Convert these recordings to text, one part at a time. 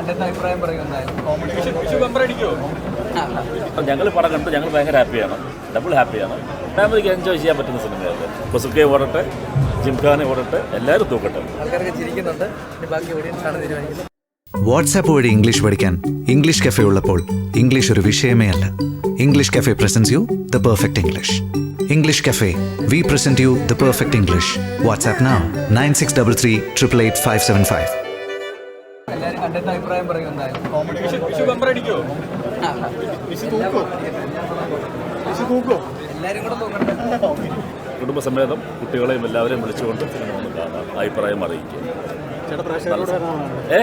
അഭിപ്രായം പറയുമെന്നായിരുന്നു ഞങ്ങൾ പടം കണ്ടു ഞങ്ങൾ ഭയങ്കര ഹാപ്പിയാണ് ഡബിൾ ഹാപ്പിയാണ് ഫാമിലിക്ക് എൻജോയ് ചെയ്യാൻ പറ്റുന്ന സിനിമയാണ് കുസുക്കെ ഓടട്ടെ ജിംഖാനെ ഓടട്ടെ എല്ലാവരും തൂക്കട്ടെ. ആൾക്കാരൊക്കെ ചിരിക്കുന്നുണ്ട്. ഇനി ബാക്കി തീരുമാനിക്കുന്നത്. വാട്സാപ്പ് വഴി ഇംഗ്ലീഷ് പഠിക്കാൻ ഇംഗ്ലീഷ് കഫേ ഉള്ളപ്പോൾ ഇംഗ്ലീഷ് ഒരു വിഷയമേ അല്ല. English cafe presents you the perfect English English cafe we present you the perfect English WhatsApp now nine six double three triple eight five seven five കണ്ടിട്ട് അഭിപ്രായം പറയുമെന്നായിരുന്നു എല്ലാവരും കൂടെ നോക്കട്ടെ കുടുംബസമേതം കുട്ടികളെയും എല്ലാവരെയും വിളിച്ചുകൊണ്ട് ഒന്ന് കാണാം. അഭിപ്രായം അറിയിക്കും ഏ?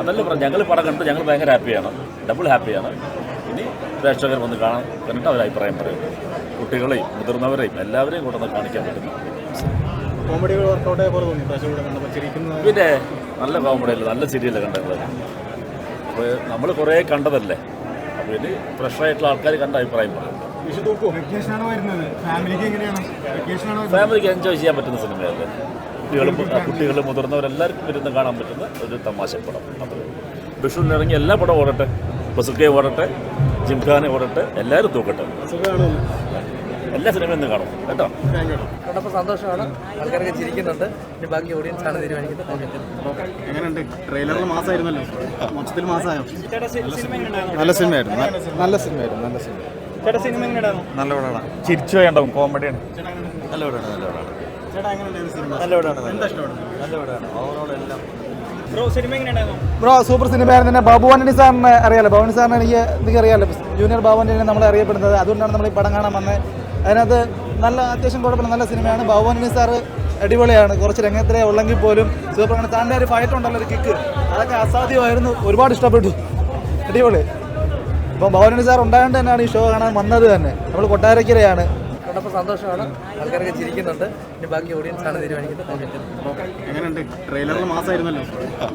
അതല്ല പറഞ്ഞു ഞങ്ങൾ പടം കണ്ടു. ഞങ്ങൾ ഭയങ്കര ഹാപ്പിയാണ്. ഡബിൾ ഹാപ്പിയാണ്. ഇനി പ്രേക്ഷകർ വന്ന് കാണാൻ കണ്ടിട്ട് അവർ അഭിപ്രായം പറയും. കുട്ടികളെയും മുതിർന്നവരെയും എല്ലാവരെയും കൂടെ കാണിക്കാൻ പറ്റുന്നു കോമഡികൾ വർക്കൗട്ടായ പോലെ തോന്നി. പ്രേക്ഷകരുടെ കണ്ടപ്പോൾ ചിരിക്കുന്നത്. പിന്നെ നല്ല കോമഡിയല്ലേ നല്ല സീരിയല്ല കണ്ടത്? അപ്പോൾ നമ്മൾ കുറേ കണ്ടതല്ലേ? അപ്പോൾ ഇനി ഫ്രഷായിട്ടുള്ള ആൾക്കാർ കണ്ട അഭിപ്രായം പറയും. വിഷു തൂക്കോ ഫാമിലിക്ക് എൻജോയ് ചെയ്യാൻ പറ്റുന്ന സിനിമയല്ലേ? കുട്ടികളും കുട്ടികളും മുതിർന്നവരെല്ലാവർക്കും ഇരുന്ന് കാണാൻ പറ്റുന്ന ഒരു തമാശ പടം. അത് വിഷുവിൽ ഇറങ്ങി എല്ലാ പടം ഓടട്ടെ ബസുക്കെ ഓടട്ടെ ജിംഖാനെ ഓടട്ടെ എല്ലാവരും തൂക്കട്ടെ. എല്ലാ സിനിമയും ഇന്ന് കാണും. കേട്ടോ? കണ്ടപ്പോൾ സന്തോഷമാണ്. ആൾക്കാരൊക്കെ ചിരിക്കുന്നുണ്ട്. പിന്നെ ബാക്കി ഓഡിയൻസ് ആണ് തീരുമാനിക്കുന്നത്. ഓക്കെ. എങ്ങനെയുണ്ട്? ട്രെയിലറിൽ മാസമായിരുന്നല്ലോ മൊത്തത്തിൽ മാസമായോ നല്ല സിനിമയായിരുന്നു. നല്ല സിനിമയായിരുന്നു. നല്ല സിനിമ. ചേട്ടാ സിനിമ എങ്ങനെയാണോ നല്ല പടമാണ് ചിരിച്ചു വേണ്ടാവും കോമഡിയാണ് നല്ല പടമാണ് നല്ല പടമാണ് ബ്രോ സിനിമ എങ്ങനെയായിരുന്നു ബ്രോ സൂപ്പർ സിനിമയായിരുന്നു തന്നെ ബാബു ആന്റണി സാറിനെ അറിയാലോ? ബാബു ആന്റണി സാറിനെ എനിക്ക് എനിക്ക് അറിയാലോ ജൂനിയർ ബാബുവാനി നമ്മൾ നമ്മളെ അറിയപ്പെടുന്നത്. അതുകൊണ്ടാണ് നമ്മൾ ഈ പടം കാണാൻ വന്നത്. അതിനകത്ത് നല്ല അത്യാവശ്യം കുഴപ്പമില്ല. നല്ല സിനിമയാണ്. ആന്റണി സാറ് അടിപൊളിയാണ്. കുറച്ച് രംഗത്തിലെ ഉള്ളെങ്കിൽ പോലും സൂപ്പർ ആണ്. താന്റെ ഒരു ഫൈറ്റ് ഉണ്ടല്ലോ ഒരു കിക്ക് അതൊക്കെ അസാധ്യമായിരുന്നു. ഒരുപാട് ഇഷ്ടപ്പെട്ടു. അടിപൊളി. ഇപ്പം ആന്റണി സാർ ഉണ്ടായതുകൊണ്ട് തന്നെയാണ് ഈ ഷോ കാണാൻ വന്നത് തന്നെ. നമ്മൾ കൊട്ടാരക്കരയാണ്. കണ്ടപ്പോൾ സന്തോഷമാണ്. ആൾക്കാരൊക്കെ ചിരിക്കുന്നുണ്ട്. ഇനി ബാക്കി ഓഡിയൻസ് ആണ് തീരുമാനിക്കുന്നത്. എങ്ങനെയുണ്ട്? ട്രെയിലറിൽ മാസമായിരുന്നല്ലോ.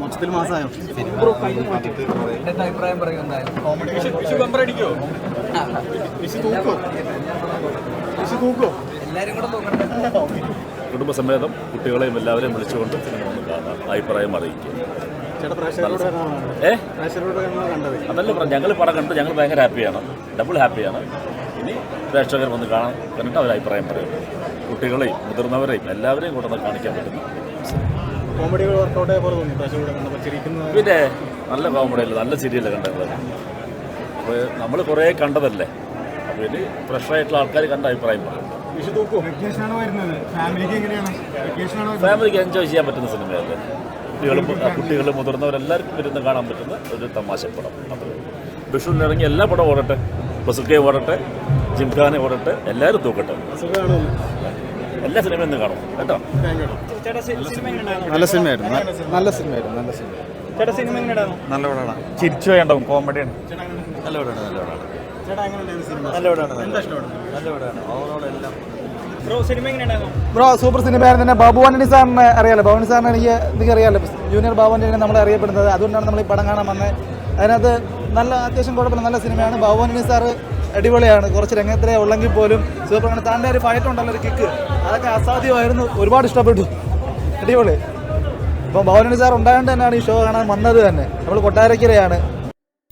മൊത്തത്തിൽ മാസമായോ? കണ്ടിട്ട് അഭിപ്രായം പറയുമെന്നായിരുന്നു വിഷു കുടുംബസമേതം കുട്ടികളെയും എല്ലാവരെയും വിളിച്ചുകൊണ്ട് സിനിമ ഒന്ന് കാണാം. അഭിപ്രായം അറിയിക്കും ഏ? അതല്ല പറഞ്ഞു ഞങ്ങൾ പടം കണ്ടു. ഞങ്ങൾ ഭയങ്കര ഹാപ്പിയാണ്. ഡബിൾ ഹാപ്പിയാണ്. ഇനി പ്രേക്ഷകർ വന്ന് കാണാൻ കണ്ടിട്ട് അവർ അഭിപ്രായം പറയും. കുട്ടികളെയും മുതിർന്നവരെയും എല്ലാവരെയും കൂടെ കാണിക്കാൻ പറ്റുന്നു കോമഡികൾ പോലെ തോന്നി. പിന്നെ നല്ല കോമഡിയല്ലേ? നല്ല സീരിയല്ല കണ്ടത്? അപ്പോൾ നമ്മൾ കുറേ കണ്ടതല്ലേ? അപ്പോൾ ഫ്രഷ് ഫ്രഷായിട്ടുള്ള ആൾക്കാർ കണ്ട അഭിപ്രായം പറയും. ഫാമിലിക്ക് എങ്ങനെയാണ്? വെക്കേഷനാണ് ഫാമിലിക്ക് എൻജോയ് ചെയ്യാൻ പറ്റുന്ന സിനിമയല്ലേ കുട്ടികളും കുട്ടികളും മുതിർന്നവരെല്ലാവർക്കും ഇരുന്ന് കാണാൻ പറ്റുന്ന ഒരു തമാശ പടം അത്രയും വിഷുവിന് ഇറങ്ങി എല്ലാ പടം ഓടട്ടെ. ബസുക്കെ ഓടട്ടെ ജിംഖാനെ ഓടട്ടെ എല്ലാവരും തൂക്കട്ടെ. എല്ലാ സിനിമയും ഇന്ന് കാണും. കേട്ടോ? നല്ല സിനിമയായിരുന്നു. നല്ല സിനിമയായിരുന്നു. നല്ല സിനിമ ചേട്ടാ സിനിമ എങ്ങനെയായിരുന്നു നല്ല പടമാണ്. ചിരിച്ചു വേണ്ടാവും കോമഡിയാണ് നല്ല പടമാണ് നല്ല പടമാണ്. നല്ല പടമാണ് നല്ല പടമാണ്. ഓവറോൾ എല്ലാം. ബ്രോ സിനിമ എങ്ങനെയായിരുന്നു ബ്രോ സൂപ്പർ സിനിമയായിരുന്നു തന്നെ. ബാബു ആന്റണി സാറിനെ അറിയാലോ? ബാബു സാറിന് എനിക്ക് നിങ്ങൾക്ക് അറിയാലോ ജൂനിയർ ബാബു ആന്റണി നമ്മളെ അറിയപ്പെടുന്നത്. അതുകൊണ്ടാണ് നമ്മൾ ഈ പടം കാണാൻ വന്നത്. അതിനകത്ത് നല്ല അത്യാവശ്യം കുഴപ്പമില്ല. നല്ല സിനിമയാണ്. ബാബു ആന്റണി സാറ് അടിപൊളിയാണ്. കുറച്ച് രംഗത്തിലേ ഉള്ളെങ്കിൽ പോലും സൂപ്പർ ആണ് താന്റെ ഒരു ഫൈറ്റ് ഉണ്ടല്ലോ ഒരു കിക്ക് അതൊക്കെ അസാധ്യമായിരുന്നു. ഒരുപാട് ഇഷ്ടപ്പെട്ടു. അടിപൊളി. ഇപ്പം ബാബു ആന്റണി സാർ ഉണ്ടായതുകൊണ്ട് തന്നെയാണ് ഈ ഷോ കാണാൻ വന്നത് തന്നെ. നമ്മൾ കൊട്ടാരക്കരയാണ്.